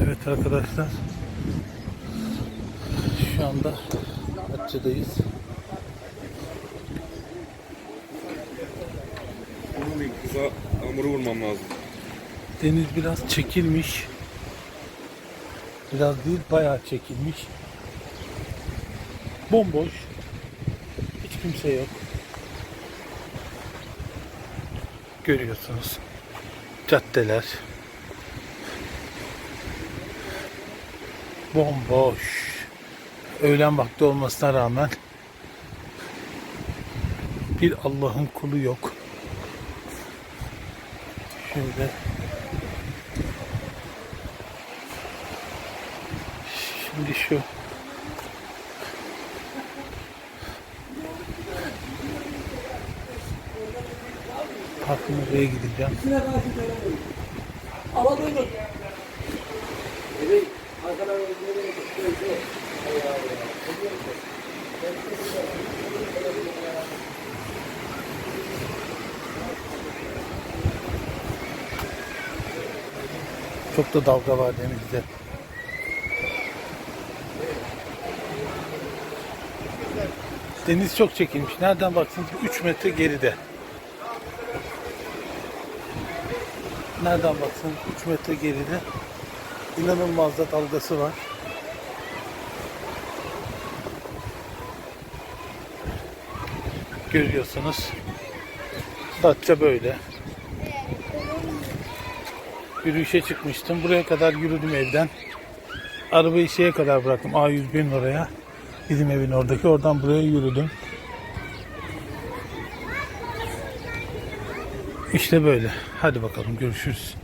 Evet arkadaşlar. Şu anda Datça'dayız. Bunun bir kıza hamuru vurmam lazım. Deniz biraz çekilmiş. Biraz değil bayağı çekilmiş. Bomboş. Hiç kimse yok. Görüyorsunuz. Caddeler. Bomboş. Öğlen vakti olmasına rağmen bir Allah'ın kulu yok. Şöyle Şimdi şu Parkın oraya gideceğim. Çok da dalga var denizde. Deniz çok çekilmiş. Nereden baksanız 3 metre geride. Nereden baksanız 3 metre geride. İnanılmaz da dalgası var. Görüyorsunuz. Datça böyle. Yürüyüşe çıkmıştım. Buraya kadar yürüdüm evden. Arabayı şeye kadar bıraktım. A101'in oraya. Bizim evin oradaki. Oradan buraya yürüdüm. İşte böyle. Hadi bakalım görüşürüz.